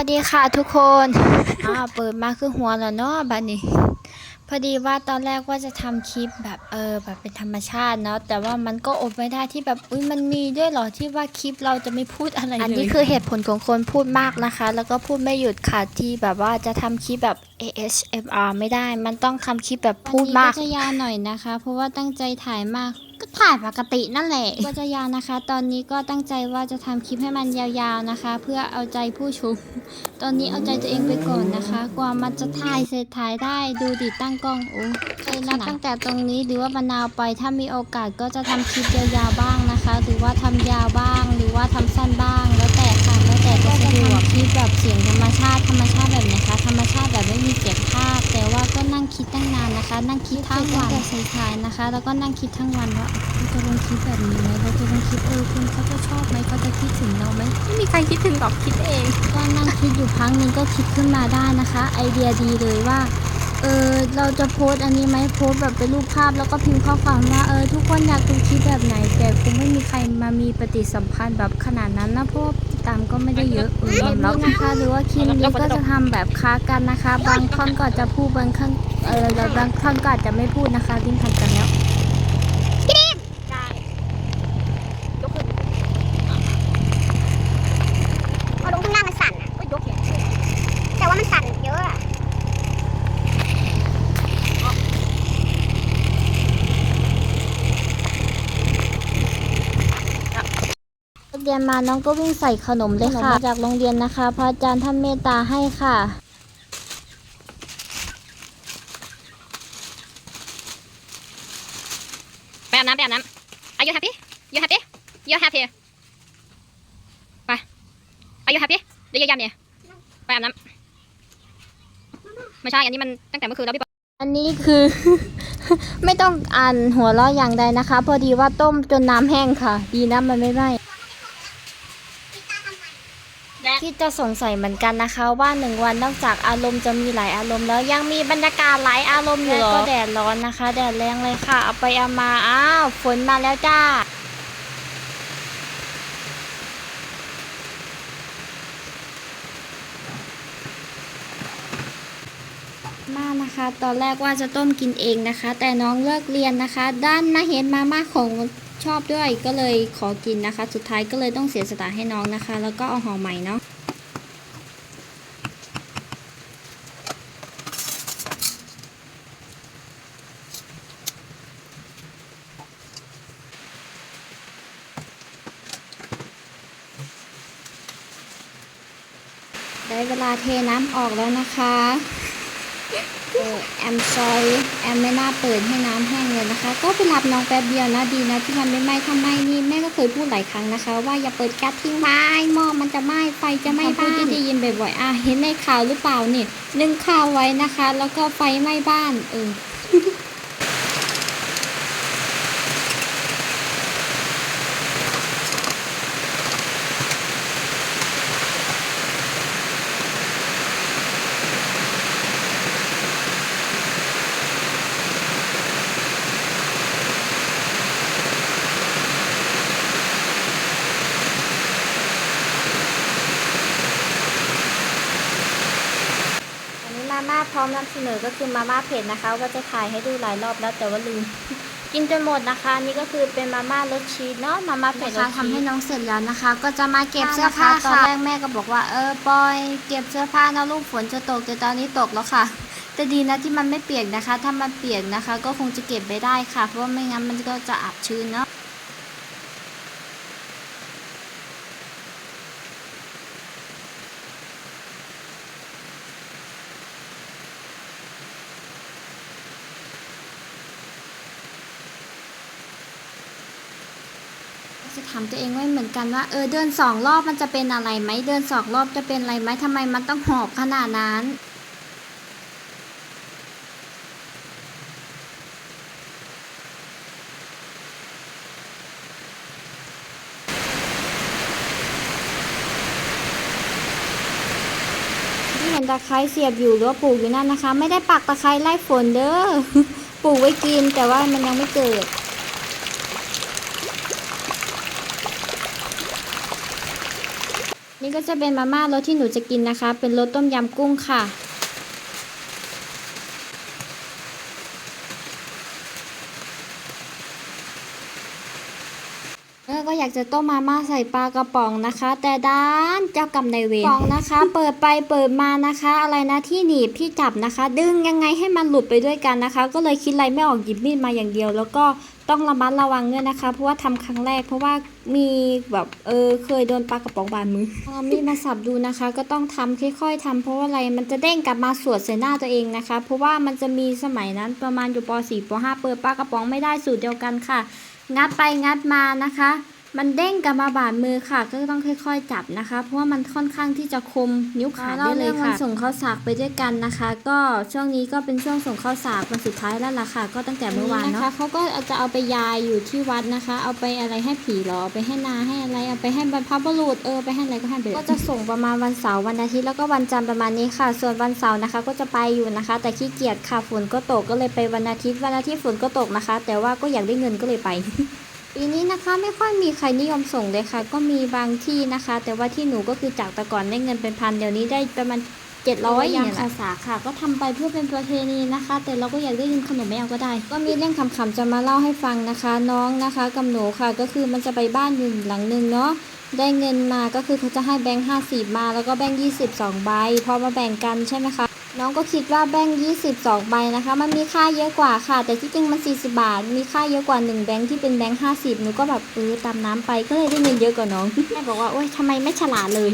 สวัสดีค่ะทุกคนอ่าเปิดมาคือหัวแล้วเนาะบัดนี้ พอดีว่าตอนแรกว่าจะทำคลิปแบบเออแบบเป็นธรรมชาติเนาะ แต่ว่ามันก็อดไม่ได้ที่แบบ อุ้ยมันมีด้วยเหรอที่ว่าคลิปเราจะไม่พูดอะไรเลย อันนี้คือเหตุผลของคนพูดมากนะคะ แล้วก็พูดไม่หยุดค่ะที่แบบว่าจะทำคลิปแบบ ASMR ไม่ได้ มันต้องทำคลิปแบบพูดมากก็จะยาวหน่อยนะคะ เพราะว่าตั้งใจถ่ายมาก ก็ถ่ายปกตินั่นแหละก็จะยาวนะคะ ตอนนี้ก็ตั้งใจว่าจะทำคลิปให้มันยาวๆนะคะ เพื่อเอาใจผู้ชม ตอนนี้เอาใจตัวเองไปก่อนนะคะ กว่ามันจะถ่ายเสร็จถ่ายได้ดูดิตั้งกล้องโอ้เคยนับตั้งแต่ตรงนี้หรือว่าบรรนาวไปถ้ามีโอกาสก็จะทำคลิปยาวๆบ้างนะคะ หรือว่าทำยาวบ้าง หรือว่าทำสั้นบ้างแล้วแต่ค่ะแล้ว แต่ก็จะทำคลิปแบบเสียงธรรมชาติธรรมชาติแบบไหนคะ ธรรมชาติแบบไม่มีเสียงภาพ แต่ว่าก็นั่งคิดตั้งนานนะคะ นั่งคิดทั้งวันแต่สายๆนะคะ แล้วก็นั่งคิดทั้งวันว่าเราจะลงคลิปแบบนี้ไหมเราจะลงคลิปเออคุณเขาจะชอบไหมเขาจะคิดถึงเราไหมไม่มีใครคิดถึงหรอกคิดเองก็นั่งคิดอยู่พักหนึงก็คิดขึ้นมาได้นะคะ ไอเดียดีเลยว่าเออเราจะโพสต์อันนี้ไหมโพสต์แบบเป็นรูปภาพแล้วก็พิมพ์ข้อความว่าเออทุกคนอยากดูคลิปแบบไหน แต่คงไม่มีใครมามีปฏิสัมพันธ์แบบขนาดนั้นนะเพราะว่า ติดตามก็ไม่ได้เยอะเออแล้วนะคะหรือว่าคลิปนี้ก็จะทำแบบค้ากันนะคะ บางท่อนก็อาจจะพูดบางท่อนเออแล้วบางท่อนก็อาจจะไม่พูดนะคะดิ้นทันกันแล้ว ได้ยกขึ้น พอลงข้างล่างมันสั่นอะ ก็ยกแขนขึ้น แต่ว่ามันสั่นเยอะอะ เรีย นมาน้องก็วิ่งใส่ขนมเลยค่ะจากโรงเรียนนะคะ พระอาจารย์ท่านเมตตาให้ค่ะไปอาบน้ำไปอาบน้ำ Are you happy You happy You happy ไป Are you happy เดี๋ยวยามเนี่ยไปอาบน้ำไม่ใช่อันนี้มันตั้งแต่เมื่อคืนแล้วพี่ปออันนี้คือ ไม่ต้องอ่านหัวเราะอย่างใดนะคะ พอดีว่าต้มจนน้ำแห้งค่ะ ดีนะมันไม่ไหม้ ที่จะสงสัยเหมือนกันนะคะว่าหนึ่งวันนอกจากอารมณ์จะมีหลายอารมณ์แล้วยังมีบรรยากาศหลายอารมณ์อยู่ก็แดดร้อนนะคะ แดดแรงเลยค่ะ เอาไปเอามาอ้าวฝนมาแล้วจ้ามานะคะ ตอนแรกว่าจะต้มกินเองนะคะ แต่น้องเลิกเรียนนะคะ ด้านนาเห็นมาม่าของชอบด้วยก็เลยขอกินนะคะ สุดท้ายก็เลยต้องเสียสละให้น้องนะคะ แล้วก็เอาห่อใหม่เนาะ ได้เวลาเทน้ำออกแล้วนะคะเออแอมซอยแอมไม่น่าเปิดให้น้ำแห้งเลยนะคะ ก็ไปรับน้องแป๊บเดียวนะดีนะที่มันไม่ไหม้ทำไมนี่แม่ก็เคยพูดหลายครั้งนะคะ ว่าอย่าเปิดแก๊สทิ้งไว้หม้อมันจะไหม้ไฟจะไหม้บ้านที่ได้ยินบ่อยๆอะเห็นในข่าวหรือเปล่านี่นึ่งข้าวไว้นะคะ แล้วก็ไฟไหม้บ้านเออ มาม่าพร้อมนำเสนอก็คือมาม่าเผ็ดนะคะ ว่าจะถ่ายให้ดูหลายรอบแล้วแต่ว่าลืม กินจนหมดนะคะอันนี่ก็คือเป็นมาม่ารสชีสเนาะมาม่าเผ็ดนะคะทำให้น้องเสร็จแล้วนะคะ ก็จะมาเก็บเสื้อผ้าตอนแรกแม่ก็บอกว่าเออปอยเก็บเสื้อผ้านะลูกฝนจะตกแต่ตอนนี้ตกแล้วค่ะแต่ดีนะที่มันไม่เปียกนะคะ ถ้ามันเปียกนะคะ ก็คงจะเก็บไม่ได้ค่ะ เพราะว่าไม่งั้นมันก็จะอับชื้นเนาะ จะถามตัวเองไว้เหมือนกันว่าเออเดินสองรอบมันจะเป็นอะไรไหมเดินสองรอบจะเป็นอะไรไหมทำไมมันต้องหอบขนาดนั้นที่เห็นตะไคร้เสียบอยู่หรือว่าปลูกอยู่นั่นนะคะ ไม่ได้ปักตะไคร้ไล่ฝนเด้อปลูกไว้กินแต่ว่ามันยังไม่เกิด นี่ก็จะเป็นมาม่ารสที่หนูจะกินนะคะ เป็นรสต้มยำกุ้งค่ะ เออก็อยากจะต้มมาม่าใส่ปลากระป๋องนะคะ แต่ด้านเจ้ากรรมนายเวรป๋องนะคะ เปิดไปเปิดมานะคะ อะไรนะที่หนีบที่จับนะคะ ดึงยังไงให้มันหลุดไปด้วยกันนะคะ ก็เลยคิดอะไรไม่ออกหยิบมีดมาอย่างเดียว แล้วก็ ต้องระมัดระวังด้วยนะคะ เพราะว่าทำครั้งแรก เพราะว่ามีแบบเออเคยโดนปลากระป๋องบาดมือเอามีดมาสับดูนะคะ ก็ต้องทำค่อยๆทำเพราะว่าอะไรมันจะเด้งกลับมาสวดใส่หน้าตัวเองนะคะ เพราะว่ามันจะมีสมัยนั้นประมาณอยู่ป .4 ป .5 เปิดปลากระป๋องไม่ได้สูตรเดียวกันค่ะ งัดไปงัดมานะคะ มันเด้งกลับมาบาดมือค่ะ ก็ต้องค่อยๆจับนะคะ เพราะว่ามันค่อนข้างที่จะคมนิ้วขาดได้เลยค่ะวันส่งข้าวสากไปด้วยกันนะคะ ก็ช่วงนี้ก็เป็นช่วงส่งข้าวสากวันสุดท้ายแล้วล่ะค่ะ ก็ตั้งแต่เมื่อวานเนาะเขาก็จะเอาไปยายอยู่ที่วัดนะคะ เอาไปอะไรให้ผีหรอเอาไปให้นาให้อะไรเอาไปให้บรรพบุรุษเออไปให้อะไรก็ให้ไปเลยก็จะส่งประมาณวันเสาร์วันอาทิตย์แล้วก็วันจันทร์ประมาณนี้ค่ะ ส่วนวันเสาร์นะคะ ก็จะไปอยู่นะคะ แต่ขี้เกียจค่ะฝนก็ตกก็เลยไปวันอาทิตย์วันอาทิตย์ฝนก็ตกนะคะ แต่ว่าก็อยากได้เงินก็เลยไป ปีนี้นะคะไม่ค่อยมีใครนิยมส่งเลยค่ะ ก็มีบางที่นะคะ แต่ว่าที่หนูก็คือจากแต่ก่อนได้เงินเป็นพันเดี๋ยวนี้ได้ประมาณเจ็ดร้อยอย่างภาษาค่ะ ก็ทำไปเพื่อเป็นประเพณีนะคะ แต่เราก็อยากได้ยินขนมไม่เอาก็ได้ ก็มีเรื่องขำๆจะมาเล่าให้ฟังนะคะ น้องนะคะกับหนูค่ะก็คือมันจะไปบ้านอยู่หลังหนึ่งเนาะได้เงินมาก็คือเขาจะให้แบงค์ห้าสิบมาแล้วก็แบงค์ยี่สิบสองใบพอมาแบ่งกันใช่ไหมคะ น้องก็คิดว่าแบงค์ยี่สิบสองใบนะคะ มันมีค่าเยอะกว่าค่ะ แต่ที่จริงมันสี่สิบาท มีค่าเยอะกว่าหนึ่งแบงค์ที่เป็นแบงค์ห้าสิบหนูก็แบบเออตามน้ำไปก็เลยได้เงินเยอะกว่าน้องแม่บอกว่าโอ๊ยทำไมไม่ฉลาดเลย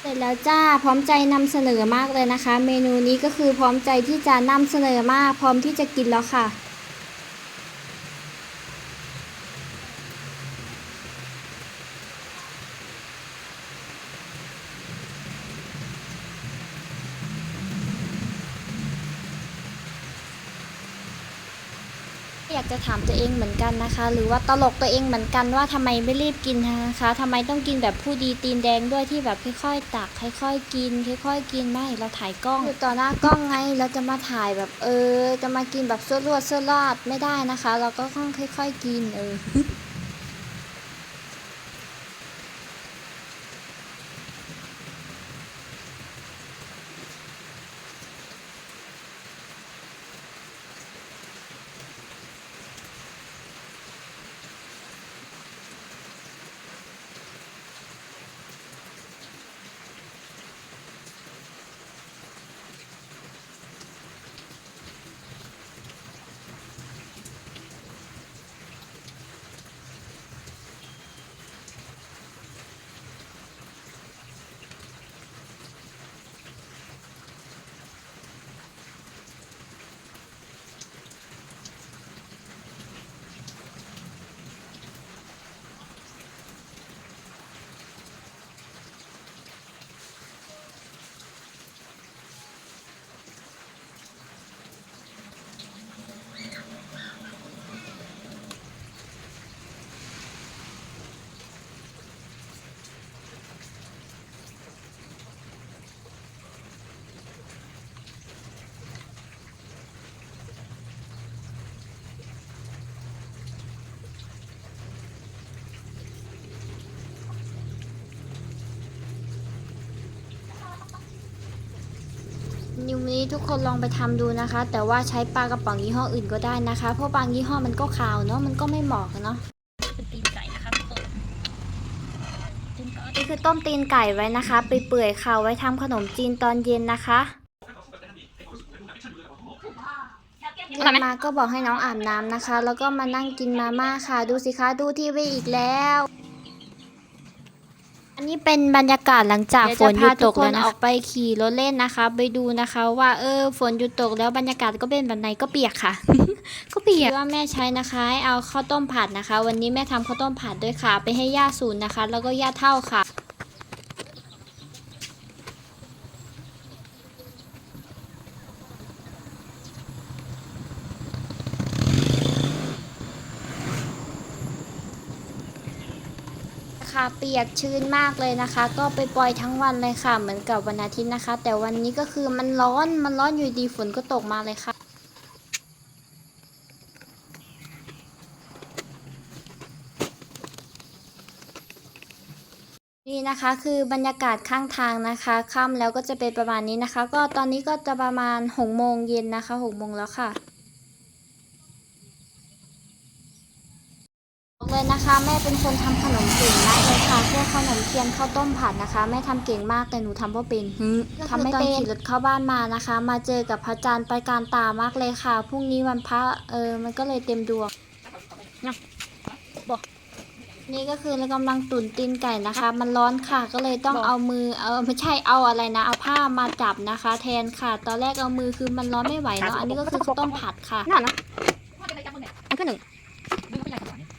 เสร็จแล้วจ้าพร้อมใจนำเสนอมากเลยนะคะ เมนูนี้ก็คือพร้อมใจที่จะนำเสนอมาก พร้อมที่จะกินแล้วค่ะ อยากจะถามตัวเองเหมือนกันนะคะ หรือว่าตลกตัวเองเหมือนกันว่าทำไมไม่รีบกินนะคะทำไมต้องกินแบบผู้ดีตีนแดงด้วยที่แบบค่อยๆตักค่อยๆกิน ค่อย ๆ กินไม่เราถ่ายกล้องอยู่ต่อหน้ากล้องไงเราจะมาถ่ายแบบเออ จะมากินแบบเสื้อรวดเสื้อรอดไม่ได้นะคะ เราก็ต้องค่อย ๆ กินเออ นิวนี้ทุกคนลองไปทำดูนะคะ แต่ว่าใช้ปลากระป๋องยี่ห้ออื่นก็ได้นะคะ เพราะบางยี่ห้อมันก็ขาวเนาะมันก็ไม่เหมาะกันเนาะเป็นตีนไก่นะคะทุกคนตีนไก่นี่คือต้มตีนไก่ไว้นะคะไปเปื่อยๆค่ะไว้ทำขนมจีนตอนเย็นนะคะอร่อยไหมมาก็บอกให้น้องอาบน้ำนะคะ แล้วก็มานั่งกินมาม่าค่ะ ดูสิคะดูทีวีอีกแล้ว อันนี้เป็นบรรยากาศหลังจากฝนหยุดตกแล้วนะออกไปขี่รถเล่นนะคะ ไปดูนะคะ ว่าเออฝนหยุดตกแล้วบรรยากาศก็เป็นแบบไหนก็เปียกค่ะ ก็เปียกว่าแม่ใช้นะคะให้เอาข้าวต้มผัดนะคะ วันนี้แม่ทำข้าวต้มผัดด้วยค่ะ ไปให้ย่าสูนนะคะ แล้วก็ย่าเท่าค่ะะ เปียกชื้นมากเลยนะคะ ก็ไปปล่อยทั้งวันเลยค่ะ เหมือนกับวันอาทิตย์นะคะ แต่วันนี้ก็คือมันร้อนมันร้อนอยู่ดีฝนก็ตกมาเลยค่ะนี่นะคะคือบรรยากาศข้างทางนะคะค่ำแล้วก็จะเป็นประมาณนี้นะคะ ก็ตอนนี้ก็จะประมาณหกโมงเย็นนะคะหกโมงแล้วค่ะเลยนะคะ แม่เป็นคนทำขนมเก่ง มากเลยค่ะพวกขนมเทียนข้าวต้มผัดนะคะแม่ทำเก่งมากแต่หนูทำว่าเป็นหึทำไม่เป็นขี่รถเข้าบ้านมานะคะ มาเจอกับพระจันทร์ประการตามากเลยค่ะพรุ่งนี้วันพระเออมันก็เลยเต็มดวงนี่ก็คือเรากำลังตุ๋นตีนไก่นะคะ มันร้อนค่ะก็เลยต้องเอามือเออไม่ใช่เอาอะไรนะ เอาผ้ามาจับนะคะ แทนค่ะ ตอนแรกเอามือคือมันร้อนไม่ไหวเนาะอันนี้ก็คือข้าวต้มผัดค่ะนั่นเนาะอันคือหนึ่ง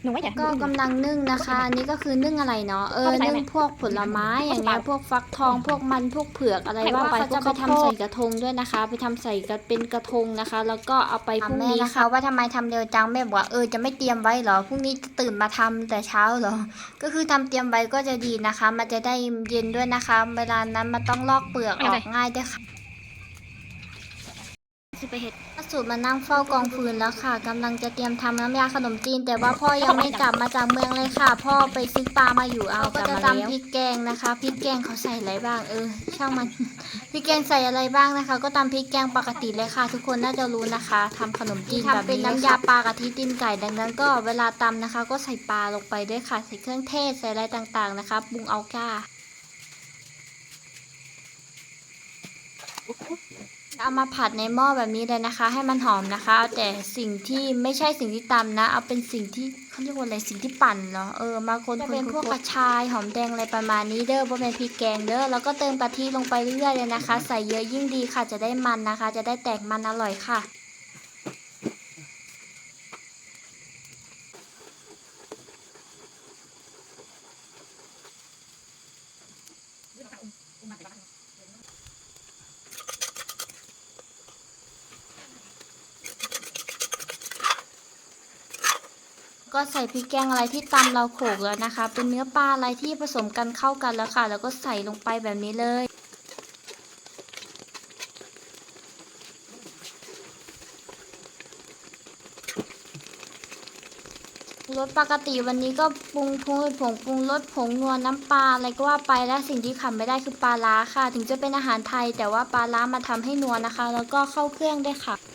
หนึ่งไว้เดี๋ยวก็กำลังนึ่งนะคะ อันนี้ก็คือนึ่งอะไรเนาะ เออเอาไปใส่นึ่งไหมพวกผลไม้อย่างเงี้ย พวกฟักทอง พวกมัน พวกเผือกอะไรว่าไปเขาจะจะไปไปทำทำใส่ใส่กระทงด้วยนะคะ ไปทำใส่กระเป็นกระทงนะคะ แล้วก็เอาไปพรุ่งแม่นี้นะคะว่าทำไมทำเร็วจังแม่บอกว่าเออจะไม่เตรียมไว้เหรอพรุ่งนี้จะตื่นมาทำแต่เช้าเหรอ ก็คือทำเตรียมไว้ก็จะดีนะคะ มันจะได้เย็นด้วยนะคะ เวลานั้นมันต้องลอกเปลือกออกง่ายด้วยค่ะ สิไปเห็ดล่าสุดมานั่งเฝ้ากองฟืนแล้วค่ะกำลังจะเตรียมทำน้ำยาขนมจีน แต่ว่าพ่อยังไม่กลับมาจากเมืองเลยค่ะ พ่อไปซื้อปลามาอยู่เอาก็จะตำพริกแกงนะคะพริกแกงเขาใส่อะไรบ้างเออ ช่างมัน พริกแกงใส่อะไรบ้างนะคะ ก็ตำพริกแกงปกติเลยค่ะ ทุกคนน่าจะรู้นะคะทำขนมจีนแบบเป็นน้ำยาปลากะทิตีนไก่ดังนั้นก็เวลาตำนะคะ ก็ใส่ปลาลงไปด้วยค่ะใส่เครื่องเทศใส่อะไรต่างๆนะคะปรุงเอาก้า เอามาผัดในหม้อแบบนี้เลยนะคะ ให้มันหอมนะคะเอาแต่สิ่งที่ไม่ใช่สิ่งที่ตำนะ เอาเป็นสิ่งที่เขาเรียกว่าอะไรสิ่งที่ปั่นเหรอเออมาคนจะเป็นพวกกระชายหอมแดงอะไรประมาณนี้เด้อบ่เป็นพริกแกงเด้อแล้วก็เติมกะทิลงไปเรื่อยๆเลยนะคะ ใส่เยอะยิ่งดีค่ะจะได้มันนะคะ จะได้แตกมันอร่อยค่ะ ใส่พริกแกงอะไรที่ตำเราโขลกแล้วนะคะ เป็นเนื้อปลาอะไรที่ผสมกันเข้ากันแล้วค่ะ แล้วก็ใส่ลงไปแบบนี้เลย รสปกติวันนี้ก็ปรุงปรุงผงปรุงรสผงนัวน้ำปลาอะไรก็ว่าไปและสิ่งที่ขาดไม่ได้คือปลาล้าค่ะ ถึงจะเป็นอาหารไทย แต่ว่าปลาล้ามาทำให้นัวนะคะ แล้วก็เข้าเครื่องได้ค่ะ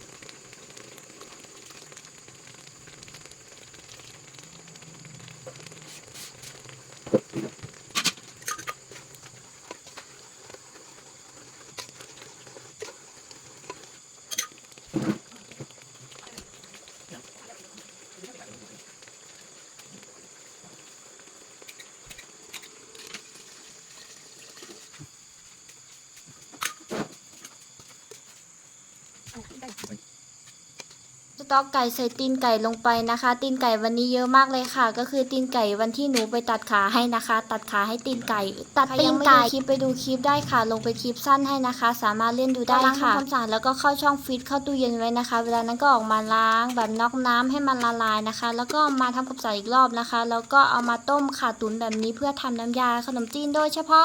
ต๊อกไก่ใส่ตีนไก่ลงไปนะคะ ตีนไก่วันนี้เยอะมากเลยค่ะ ก็คือตีนไก่วันที่หนูไปตัดขาให้นะคะ ตัดขาให้ตีนไก่ ตัดตีนไก่คลิปไปดูคลิปได้ค่ะ ลงไปคลิปสั้นให้นะคะ สามารถเล่นดูได้ค่ะทำความสะอาดแล้วก็เข้าช่องฟิตเข้าตู้เย็นไว้นะคะ เวลานั้นก็ออกมาล้างแบบน็อกน้ำให้มันละลายนะคะ แล้วก็มาทำความสะอาดอีกรอบนะคะ แล้วก็เอามาต้มค่ะตุ๋นแบบนี้เพื่อทำน้ำยาขนมจีนโดยเฉพาะ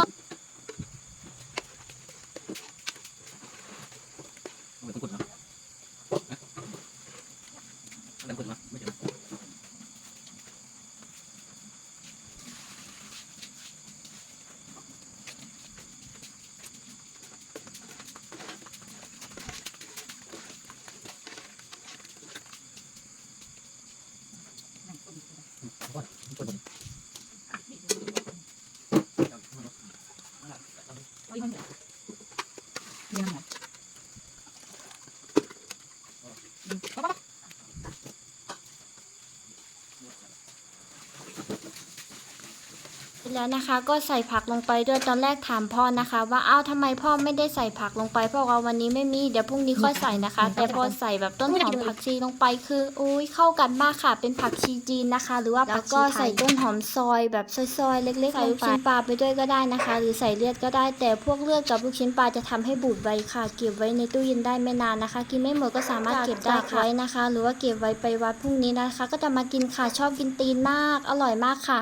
มันต้องกดเนาะมันกดเนาะไม่ใช่ แล้วนะคะก็ใส่ผักลงไปด้วยตอนแรกถามพ่อนะคะ ว่าอ้าวทำไมพ่อไม่ได้ใส่ผักลงไปเพราะว่าวันนี้ไม่มีเดี๋ยวพรุ่งนี้ค่อยใส่นะคะ แต่พอใส่แบบต้นหอมผักชีลงไปคืออุ้ยเข้ากันมากค่ะ เป็นผักชีจีนนะคะ หรือว่าผักก็ใส่ต้นหอมซอยแบบซอยๆเล็กๆใส่ลูกชิ้นปลาไปด้วยก็ได้นะคะ หรือใส่เลือดก็ได้ แต่พวกเลือดกับลูกชิ้นปลาจะทำให้บูดไวค่ะ เก็บไว้ในตู้เย็นได้ไม่นานนะคะ กินไม่หมดก็สามารถเก็บได้ไว้นะคะ หรือว่าเก็บไว้ไปวัดพรุ่งนี้นะคะ ก็จะมากินค่ะชอบกินตีนมากอร่อยมากค่ะ